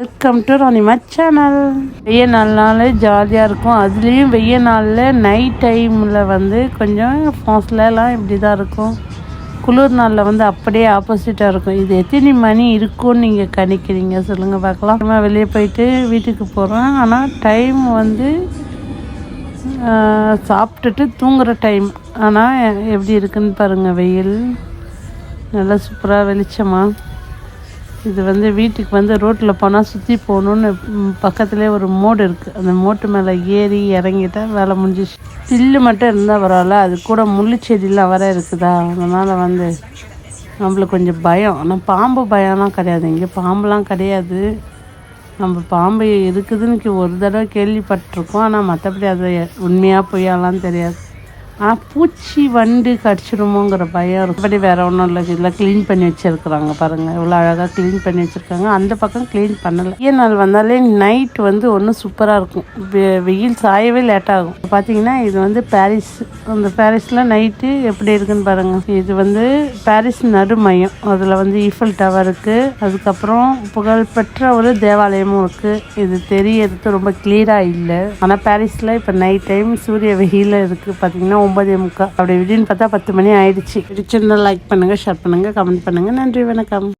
Welcome to Ranima channel வெய்ய நாள்னால ஜாலியாக இருக்கும். அதுலேயும் வெய்ய நாளில் நைட் டைமில் வந்து கொஞ்சம் ஃபாஸ்ட்லலாம் இப்படி தான் இருக்கும். குளிர் நாளில் வந்து அப்படியே ஆப்போசிட்டாக இருக்கும். இது எத்தனை மணி இருக்கும்னு நீங்கள் கணிக்கிறீங்க? சொல்லுங்கள் பார்க்கலாம். நம்ம வெளியே போயிட்டு வீட்டுக்கு போகிறோம் ஆனால் டைம் வந்து சாப்பிட்டுட்டு தூங்குகிற டைம் ஆனால் எப்படி இருக்குன்னு பாருங்கள் வெயில். நல்லா சூப்பராக வெளிச்சமாக இது வந்து வீட்டுக்கு வந்து ரோட்டில் போனால் சுற்றி போகணுன்னு பக்கத்துலேயே ஒரு மோடு இருக்குது அந்த மோட்டு மேலே ஏறி இறங்கிட்டா வேலை முடிஞ்சிச்சு. பில்லு மட்டும் இருந்தால் பரவாயில்ல அது கூட முள்ளு செடிலாம் வர இருக்குதா? அதனால் வந்து நம்மளுக்கு கொஞ்சம் பயம். ஆனால் பாம்பு பயம்லாம் கிடையாது. இங்கே பாம்புலாம் கிடையாது. நம்ம பாம்பு இருக்குதுன்னு ஒரு தடவை கேள்விப்பட்டிருக்கோம். ஆனால் மற்றபடி அது உண்மையாக பொய்யாலாம் தெரியாது. ஆனால் பூச்சி வண்டு கடிச்சிருமோங்கிற பயம் இருக்குபடி வேற ஒன்றும் இல்லை இதில் க்ளீன் பண்ணி வச்சுருக்குறாங்க பாருங்கள் இவ்வளோ அழகாக க்ளீன் பண்ணி வச்சுருக்காங்க. அந்த பக்கம் க்ளீன் பண்ணலை. வெயில் நாள் வந்தாலே நைட் வந்து ஒன்றும் சூப்பராக இருக்கும். வெ- வெயில் சாயவே லேட் ஆகும். பார்த்தீங்கன்னா இது வந்து பாரிஸ் அந்த பாரிஸில் நைட்டு எப்படி இருக்குன்னு பாருங்கள் இது வந்து பாரிஸ் நடுமையம். அதில் வந்து ஈஃபில் டவர் இருக்குது அதுக்கப்புறம் புகழ்பெற்ற ஒரு தேவாலயமும் இருக்குது இது தெரியறது ரொம்ப கிளியராக இல்லை. ஆனால் பாரிஸில் இப்போ நைட் டைம் சூரிய வெயில இருக்குது பார்த்தீங்கன்னா ஒம்பதே முக்கால். அப்படி இப்படின்னு பார்த்தா பத்து மணி ஆயிடுச்சு. பிடிச்சிருந்தா லைக் பண்ணுங்கள் ஷேர் பண்ணுங்கள் கமெண்ட் பண்ணுங்கள் நன்றி வணக்கம்.